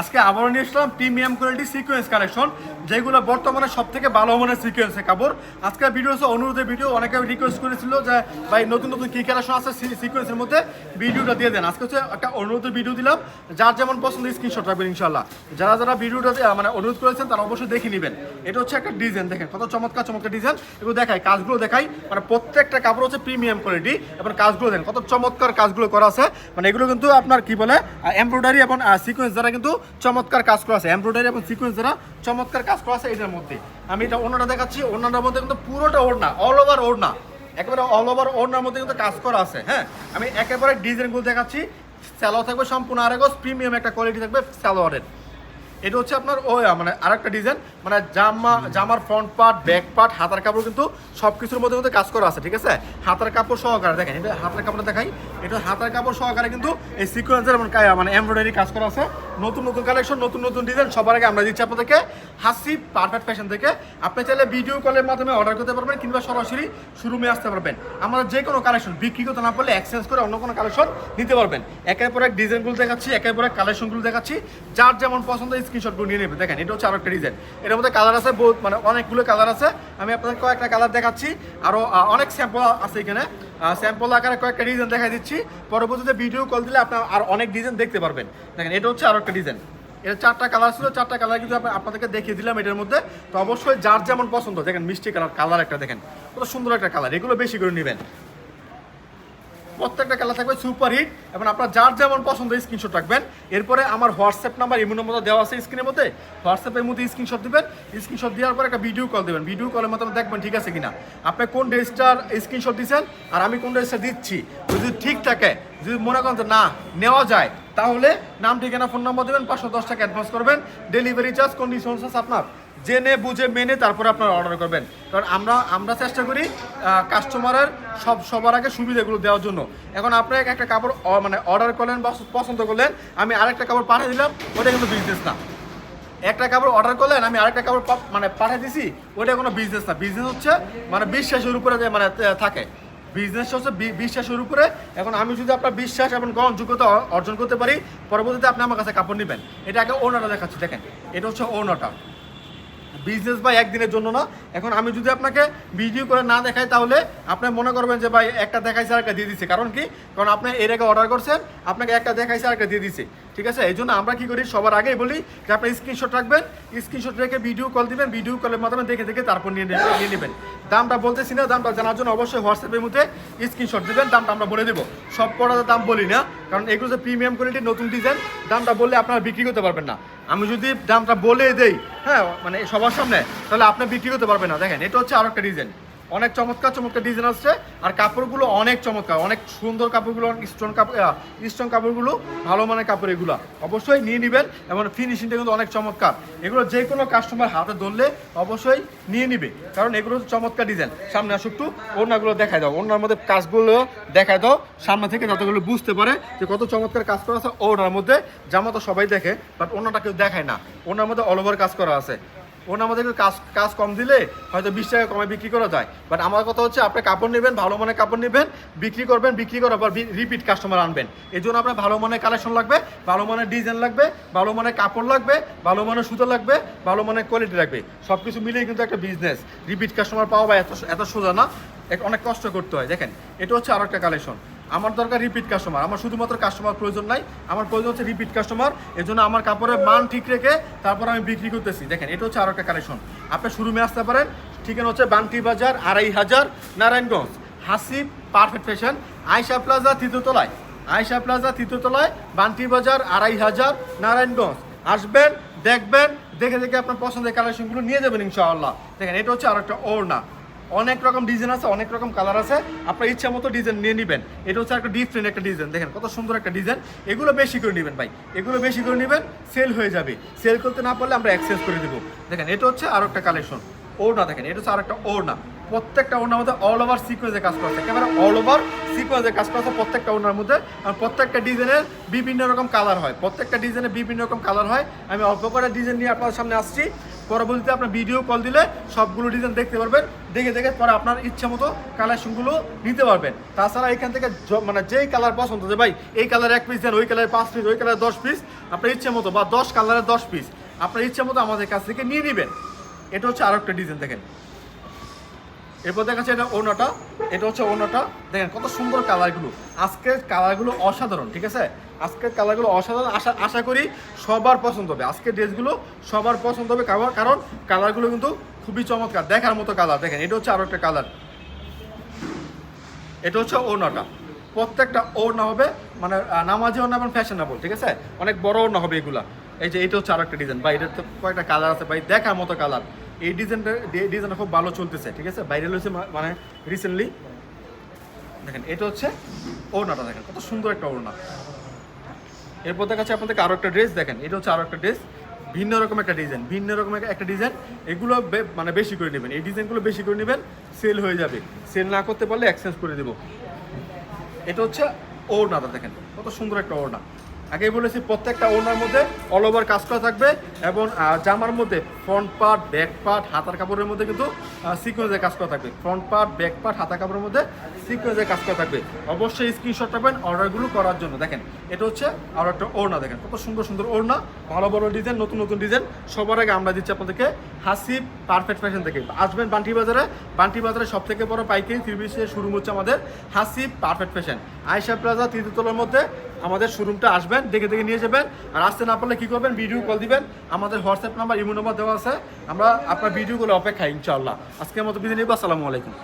আজকে আবারও নিয়ে আসলাম প্রিমিয়াম কোয়ালিটি সিকোয়েন্স কালেকশন যেগুলো বর্তমানে সব থেকে ভালো মানের সিকোয়েন্সের কাপড়। আজকে ভিডিও হচ্ছে অনুরোধের ভিডিও অনেকে রিকোয়েস্ট করেছিল যে, ভাই, নতুন নতুন কী কালেকশন আছে সিকোয়েন্সের মধ্যে? ভিডিওটা দিয়ে দেন। আজকে হচ্ছে একটা অনুরোধের ভিডিও দিলাম। যার যেমন পছন্দ স্ক্রিনশট রাখবেন ইনশাল্লাহ যারা যারা ভিডিওটা মানে অনুরোধ করেছেন, তারা অবশ্যই দেখে নেবেন। এটা হচ্ছে একটা ডিজাইন দেখেন কত চমৎকার চমৎকার ডিজাইন এগুলো দেখাই, কাজগুলো দেখাই। মানে প্রত্যেকটা কাপড় হচ্ছে প্রিমিয়াম কোয়ালিটি এবং কাজগুলো দেখেন কত চমৎকার কাজগুলো করা আছে। মানে এগুলো কিন্তু আপনার কি বলে এমব্রয়ডারি এবং সিকোয়েন্স দ্বারা কিন্তু চমৎকার কাজ করা আছে। এমব্রয়ডারি এবং সিকোয়েন্স দ্বারা চমৎকার কাজ করা আছে এটার মধ্যে। আমি এটা ওনাটা দেখাচ্ছি ওনাটার মধ্যে কিন্তু পুরোটা ওড়না অল ওভার ওড়না। একেবারে অল ওভার ওড়নার মধ্যে কিন্তু কাজ করা আছে হ্যাঁ? আমি একেবারে ডিজাইনগুলো দেখাচ্ছি। স্যালোয়ার থাকবে সম্পূর্ণ আরেকজ প্রিমিয়াম একটা কোয়ালিটি থাকবে স্যালোয়ারের এটা হচ্ছে আপনার ও মানে আরেকটা ডিজাইন মানে জামা, জামার ফ্রন্ট পার্ট ব্যাক পার্ট হাতার কাপড় কিন্তু সব কিছুর মধ্যে মধ্যে কাজ করা আছে, ঠিক আছে? হাতার কাপড় সহকারে, দেখেন, এটা হাতার কাপড় দেখাই। এটা হাতার কাপড় সহকারে কিন্তু এই সিকোয়েন্সের মানে এমব্রয়ডারি কাজ করা আছে। নতুন নতুন কালেকশন নতুন নতুন ডিজাইন সবার আগে আমরা দিচ্ছি আপনাদেরকে হাসি পারফেক্ট ফ্যাশন থেকে। আপনি চাইলে ভিডিও কলের মাধ্যমে অর্ডার করতে পারবেন কিংবা সরাসরি শোরুমে আসতে পারবেন। আমরা যে কোনো কালেকশন বিক্রি করতে না পারলে এক্সচেঞ্জ করে অন্য কোনো কালেকশন নিতে পারবেন। একের পর এক ডিজাইনগুলো দেখাচ্ছি, একের পর এক কালেকশনগুলো দেখাচ্ছি। যার যেমন পছন্দ স্ক্রিনশটগুলো নিয়ে নেবে। দেখেন, এটা হচ্ছে আরেকটা ডিজাইন এটার মধ্যে কালার আছে বহুত মানে অনেকগুলো কালার আছে। আমি আপনাদের কয়েকটা কালার দেখাচ্ছি। আরও অনেক স্যাম্পল আছে এখানে। স্যাম্পল আকারে কয়েকটা ডিজাইন দেখা দিচ্ছি। পরবর্তীতে ভিডিও কল দিলে আপনার আর অনেক ডিজাইন দেখতে পারবেন। দেখেন, এটা হচ্ছে আরও একটা ডিজাইন এটা চারটা কালার ছিল, চারটা কালার কিন্তু আপনাদেরকে দেখিয়ে দিলাম এটার মধ্যে। তো অবশ্যই যার যেমন পছন্দ, দেখেন মিষ্টি কালার কালার একটা দেখেন। কত সুন্দর একটা কালার এগুলো বেশি করে নেবেন। প্রত্যেকটা কালার থাকবে সুপার হিট এবং আপনার যার যেমন পছন্দ স্ক্রিনশট রাখবেন। এরপরে আমার হোয়াটসঅ্যাপ নাম্বার, ইমো নম্বর দেওয়া আছে স্ক্রিনের মধ্যে। হোয়াটসঅ্যাপের মধ্যে স্ক্রিনশট দিবেন। স্ক্রিনশট দেওয়ার পর একটা ভিডিও কল দেবেন। ভিডিও কলের মাধ্যমে দেখবেন ঠিক আছে কিনা। আপনি কোন ড্রেসটার স্ক্রিনশট দিচ্ছেন আর আমি কোন ড্রেসটা দিচ্ছি। যদি ঠিক থাকে, যদি মনে করেন যে না, নেওয়া যায়, তাহলে নাম, ঠিকানা, ফোন নম্বর দেবেন, পাঁচশো দশ টাকা অ্যাডভান্স করবেন। ডেলিভারি চার্জ কন্ডিশন আপনার। জেনে, বুঝে, মেনে তারপরে আপনারা অর্ডার করবেন। কারণ আমরা আমরা চেষ্টা করি কাস্টমারের সব, সবার আগে সুবিধাগুলো দেওয়ার জন্য। এখন আপনি একটা কাপড় মানে অর্ডার করলেন বা পছন্দ করলেন, আমি আরেকটা কাপড় পাঠিয়ে দিলাম, ওটা কিন্তু বিজনেস না। একটা কাপড় অর্ডার করলেন, আমি আরেকটা কাপড় মানে পাঠিয়ে দিছি, ওটা কোনো বিজনেস না। বিজনেস হচ্ছে মানে বিশ্বাসের উপরে মানে থাকে। বিজনেস হচ্ছে বিশ্বাসের উপরে। এখন আমি যদি আপনার বিশ্বাস এবং গ্রহণযোগ্যতা অর্জন করতে পারি, পরবর্তীতে আপনি আমার কাছে কাপড় নেবেন। এটা আগে ওনাটা দেখাচ্ছি, দেখেন। এটা হচ্ছে ওনাটা বিজনেস ভাই একদিনের জন্য না। এখন আমি যদি আপনাকে ভিডিও করে না দেখাই, তাহলে আপনি মনে করবেন যে ভাই একটা দেখাইছে আর একটা দিয়ে দিচ্ছে কারণ কি? কারণ আপনি এর আগে অর্ডার করছেন, আপনাকে একটা দেখাইছে আর একটা দিয়ে দিচ্ছে ঠিক আছে? এই জন্য আমরা কি করি? সবার আগেই বলি যে আপনি স্ক্রিনশট রাখবেন স্ক্রিনশট রেখে ভিডিও কল দিবেন ভিডিও কলের মাধ্যমে দেখে দেখে তারপর নিয়ে নেবেন নিয়ে নেবেন। দামটা বলতেছি না, দামটা জানার জন্য অবশ্যই হোয়াটসঅ্যাপের মধ্যে স্ক্রিনশট দিবেন, দামটা আমরা বলে দেবো। সব পড়াতে দাম বলি না, কারণ এগুলো যে প্রিমিয়াম কোয়ালিটির নতুন ডিজাইন দামটা বললে আপনারা বিক্রি করতে পারবেন না। আমি যদি দামটা বলে দেই হ্যাঁ মানে সবার সামনে, তাহলে আপনি বিক্রি করতে পারবেন না। দেখেন, এটা হচ্ছে আরও একটা ডিজাইন অনেক চমৎকার চমৎকার ডিজাইন আসছে। আর কাপড়গুলো অনেক চমৎকার, অনেক সুন্দর কাপড়গুলো, অনেক স্টোন কাপড় স্টোন কাপড়গুলো, ভালো মানের কাপড় এগুলো। অবশ্যই নিয়ে নেবেন, এবং ফিনিশিংটা কিন্তু অনেক চমৎকার। এগুলো যে কোনো কাস্টমার হাতে ধরলে অবশ্যই নিয়ে নিবে, কারণ এগুলো হচ্ছে চমৎকার ডিজাইন সামনে আসো একটু ওনাগুলো দেখাই দাও। ওনার মধ্যে কাজগুলো দেখাই দাও। সামনে থেকে যতগুলো বুঝতে পারে যে কত চমৎকার কাজ করা আছে ওনার মধ্যে। জামা তো সবাই দেখে বাট ওনাটা কেউ দেখায় না। ওনার মধ্যে অল ওভার কাজ করা আছে। মধ্যে একটু কাজ কাজ কম দিলে হয়তো বিশ টাকা কমে বিক্রি করা যায়। বাট আমার কথা হচ্ছে, আপনি কাপড় নেবেন, ভালো মানের কাপড় নেবেন, বিক্রি করবেন, বিক্রি করার পর রিপিট কাস্টমার আনবেন। এই জন্য আপনার ভালো মানের কালেকশন লাগবে, ভালো মানের ডিজাইন লাগবে, ভালো মানের কাপড় লাগবে, ভালো মানের সুতো লাগবে, ভালো মানের কোয়ালিটি লাগবে। সব কিছু মিলিয়ে কিন্তু একটা বিজনেস রিপিট কাস্টমার পাওয়া বা এত এত সোজা না অনেক কষ্ট করতে হয়। দেখেন, এটা হচ্ছে আরও একটা কালেকশন আমার দরকার রিপিট কাস্টমার আমার শুধুমাত্র কাস্টমার প্রয়োজন নাই, আমার প্রয়োজন হচ্ছে রিপিট কাস্টমার এই জন্য আমার কাপড়ের মান ঠিক রেখে তারপর আমি বিক্রি করতেছি। দেখেন, এটা হচ্ছে আরও একটা কালেকশন আপনি শোরুমে আসতে পারেন, ঠিকানা হচ্ছে Banti Bazar, Araihazar, Narayanganj. Hasib perfect fashion Ayesha plaza তৃতীয়তলায় আয়সা প্লাজা তৃতীয়তলায় বান্টি বাজার, আড়াই হাজার, নারায়ণগঞ্জ। আসবেন, দেখবেন, দেখে দেখে আপনার পছন্দের কালেকশনগুলো নিয়ে যাবেন ইনশাআল্লাহ। দেখেন, এটা হচ্ছে আরও একটা ওড়না। অনেক রকম ডিজাইন আছে, অনেক রকম কালার আছে। আপনার ইচ্ছা মতো ডিজাইন নিয়ে নেবেন। এটা হচ্ছে একটা ডিফারেন্ট একটা ডিজাইন দেখেন, কত সুন্দর একটা ডিজাইন এগুলো বেশি করে নেবেন ভাই। এগুলো বেশি করে নেবেন সেল হয়ে যাবে। সেল করতে না পারলে আমরা এক্সচেঞ্জ করে দেবো। দেখেন, এটা হচ্ছে আরও একটা কালেকশন ওড়না, দেখেন, এটা হচ্ছে আর একটা ওড়না। প্রত্যেকটা ওড়নার মধ্যে অল ওভার সিকোয়েন্সের কাজ করা আছে। একেবারে অল ওভার সিকোয়েন্সের কাজ করা আছে প্রত্যেকটা ওড়নার মধ্যে। আর প্রত্যেকটা ডিজাইনের বিভিন্ন রকম কালার হয়। প্রত্যেকটা ডিজাইনের বিভিন্ন রকম কালার হয়। আমি অল্প করে ডিজাইন নিয়ে আপনাদের সামনে আসছি। পরবর্তীতে আপনার ভিডিও কল দিলে সবগুলো ডিজাইন দেখতে পারবেন। দেখে দেখে পরে আপনার ইচ্ছা মতো কালেকশনগুলো নিতে পারবেন। তাছাড়া এখান থেকে মানে যেই কালার পছন্দ যে ভাই, এই কালার এক পিস দেন ওই কালার পাঁচ পিস ওই কালার দশ পিস আপনার ইচ্ছে মতো বা দশ কালারের দশ পিস আপনার ইচ্ছে মতো আমাদের কাছ থেকে নিয়ে নেবেন। এটা হচ্ছে আরও একটা ডিজাইন দেখেন। এরপর দেখা যাচ্ছে এটা ওনাটা এটা হচ্ছে ওনাটা দেখেন কত সুন্দর কালারগুলো। আজকের কালারগুলো অসাধারণ, ঠিক আছে? আজকের কালারগুলো অসাধারণ। আশা আশা করি সবার পছন্দ হবে। আজকের ড্রেসগুলো সবার পছন্দ হবে, কারণ কালারগুলো কিন্তু খুবই চমৎকার, দেখার মতো কালার। দেখেন, এটা হচ্ছে আরও একটা কালার। এটা হচ্ছে ওড়নাটা। প্রত্যেকটা ওড়না হবে মানে নামাজি ওড়না এবং ফ্যাশনেবল, ঠিক আছে? অনেক বড় ওড়না হবে এগুলা। এই যে এটা হচ্ছে আরেকটা ডিজাইন। বা এটা তো কয়েকটা কালার আছে, ভাই, দেখার মতো কালার। এই ডিজাইনটা ডিজাইনটা খুব ভালো চলতেছে, ঠিক আছে? ভাইরাল হয়েছে মানে রিসেন্টলি দেখেন, এটা হচ্ছে ওড়নাটা, দেখেন, কত সুন্দর একটা ওড়না। এরপর দেখা যাচ্ছে আপনাদেরকে আরও একটা ড্রেস দেখেন, এটা হচ্ছে আরও একটা ড্রেস ভিন্ন রকম একটা ডিজাইন ভিন্ন রকম একটা ডিজাইন এগুলো মানে বেশি করে নেবেন। এই ডিজাইনগুলো বেশি করে নেবেন সেল হয়ে যাবে। সেল না করতে পারলে এক্সচেঞ্জ করে দেবো। এটা হচ্ছে ওড়নাটা, দেখেন, কত সুন্দর একটা ওড়না। আগেই বলেছি, প্রত্যেকটা ওড়নার মধ্যে অল ওভার কাজ করা থাকবে এবং জামার মধ্যে ফ্রন্ট পার্ট ব্যাক পার্ট হাতার কাপড়ের মধ্যে কিন্তু সিকোয়েন্সের কাজ করা থাকবে। ফ্রন্ট পার্ট ব্যাক পার্ট হাতা কাপড়ের মধ্যে সিকোয়েন্সের কাজ করা থাকবে। অবশ্যই স্ক্রিনশট রাখবেন অর্ডারগুলো করার জন্য। দেখেন, এটা হচ্ছে আর একটা ওড়না, দেখেন, কত সুন্দর সুন্দর ওড়না। ভালো ভালো ডিজাইন নতুন নতুন ডিজাইন সবার আগে আমরা দিচ্ছি আপনাদেরকে হাসিব পারফেক্ট ফ্যাশন থেকে। আসবেন বান্টি বাজারে। বান্টি বাজারে সব থেকে বড় পাইকারি থ্রি শোরুম হচ্ছে আমাদের Hasib perfect fashion Ayesha plaza তৃতীয়তলার মধ্যে আমাদের শোরুমটা আসবেন, দেখে দেখে নিয়ে যাবেন। আর আসতে না পারলে কী করবেন? ভিডিও কল দিবেন। আমাদের হোয়াটসঅ্যাপ নাম্বার ইমো নাম্বার দেওয়া আছে। আমরা আপনার ভিডিওগুলো অপেক্ষায়, ইনশাআল্লাহ। আজকের মতো বিদায় নিব। আসসালামু আলাইকুম।